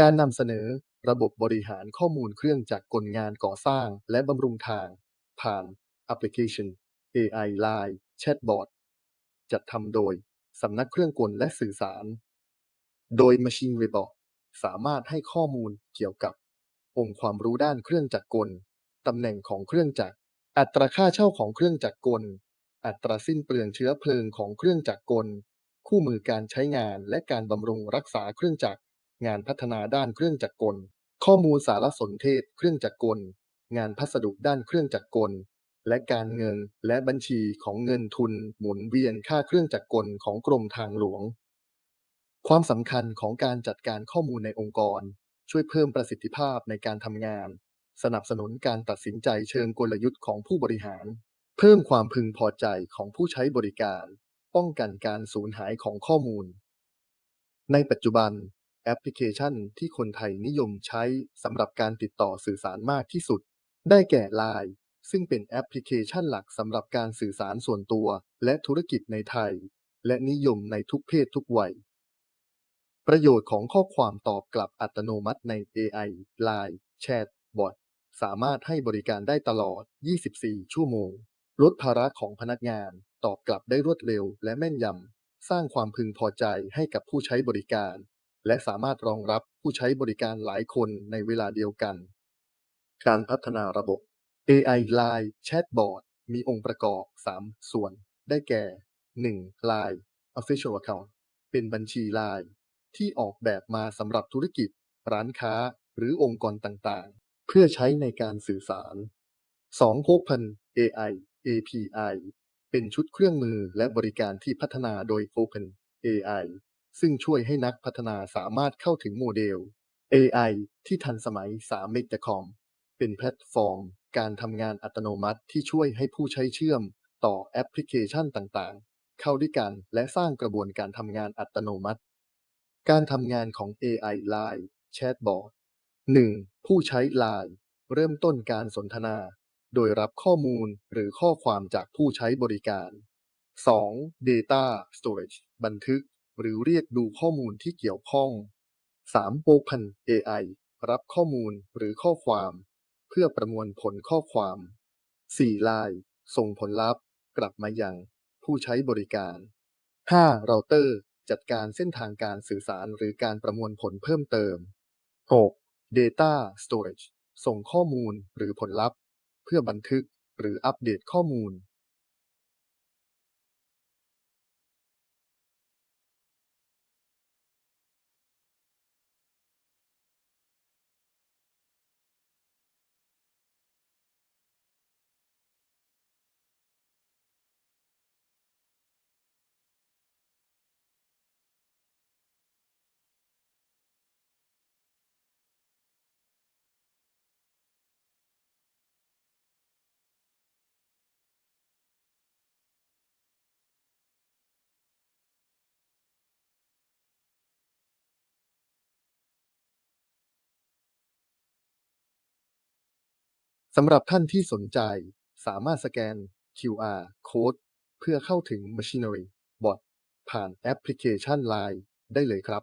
การนำเสนอระบบบริหารข้อมูลเครื่องจักรกลงานก่อสร้างและบำรุงทาง ผ่านแอปพลิเคชัน AI Line Chatbot จัดทำโดยสำนักเครื่องกลและสื่อสาร โดย Machine w e b o t สามารถให้ข้อมูลเกี่ยวกับ องค์ความรู้ด้านเครื่องจักรกล ตำแหน่งของเครื่องจักร อัตราค่าเช่าของเครื่องจักรกล อัตราสิ้นเปลืองเชื้อเพลิงของเครื่องจักรกล คู่มือการใช้งานและการบำรุงรักษาเครื่องจักร งานพัฒนาด้านเครื่องจักรกล ข้อมูลสารสนเทศเครื่องจักรกล งานพัสดุด้านเครื่องจักรกล และการเงินและบัญชีของเงินทุนหมุนเวียนค่าเครื่องจักรกลของกรมทางหลวง ความสำคัญของการจัดการข้อมูลในองค์กร ช่วยเพิ่มประสิทธิภาพในการทำงาน สนับสนุนการตัดสินใจเชิงกลยุทธ์ของผู้บริหาร เพิ่มความพึงพอใจของผู้ใช้บริการ ป้องกันการสูญหายของข้อมูลในปัจจุบัน แอปพลิเคชันที่คนไทยนิยมใช้สำหรับการติดต่อสื่อสารมากที่สุด ได้แก่ Line ซึ่งเป็นแอปพลิเคชันหลักสำหรับการสื่อสารส่วนตัว และธุรกิจในไทย และนิยมในทุกเพศทุกวัย ประโยชน์ของข้อความตอบกลับอัตโนมัติใน AI Line Chat Bot สามารถให้บริการได้ตลอด 24 ชั่วโมง ลดภาระของพนักงาน ตอบกลับได้รวดเร็วและแม่นยำ สร้างความพึงพอใจให้กับผู้ใช้บริการ และสามารถรองรับผู้ใช้บริการหลายคนในเวลาเดียวกัน การพัฒนาระบบ AI Line Chatbot มีองค์ประกอบ 3 ส่วน ได้แก่ 1. Line Official Account เป็นบัญชี Line ที่ออกแบบมาสำหรับธุรกิจ ร้านค้า หรือองค์กรต่างๆ เพื่อใช้ในการสื่อสาร 2. พกพัน AI API เป็นชุดเครื่องมือและบริการที่พัฒนาโดย Open AI ซึ่งช่วยให้นักพัฒนาสามารถเข้าถึงโมเดล AI ที่ทันสมัย3 m e g a c o m เป็นแพลตฟอร์ม การทำงานอัตโนมัติที่ช่วยให้ผู้ใช้เชื่อมต่อแอปพลิเคชันต่างๆ เข้าด้วยกันและสร้างกระบวนการทำงานอัตโนมัติ การทำงานของ AI Line Chatbot 1. ผู้ใช้ Line เริ่มต้นการสนทนา โดยรับข้อมูลหรือข้อความจากผู้ใช้บริการ 2. Data Storage บันทึก หรือเรียกดูข้อมูลที่เกี่ยวข้อง 3. โปกพัน AI รับข้อมูลหรือข้อความ เพื่อประมวลผลข้อความ 4. Line ส่งผลลัพธ์ กลับมายังผู้ใช้บริการ 5. เราเตอร์จัดการเส้นทางการสื่อสารหรือการประมวลผลเพิ่มเติม 6. Data Storage ส่งข้อมูลหรือผลลัพธ์ เพื่อบันทึกหรืออัปเดตข้อมูล สำหรับท่านที่สนใจสามารถสแกน QR Code เพื่อเข้าถึง Machinery Bot ผ่านแอปพลิเคชัน Line ได้เลยครับ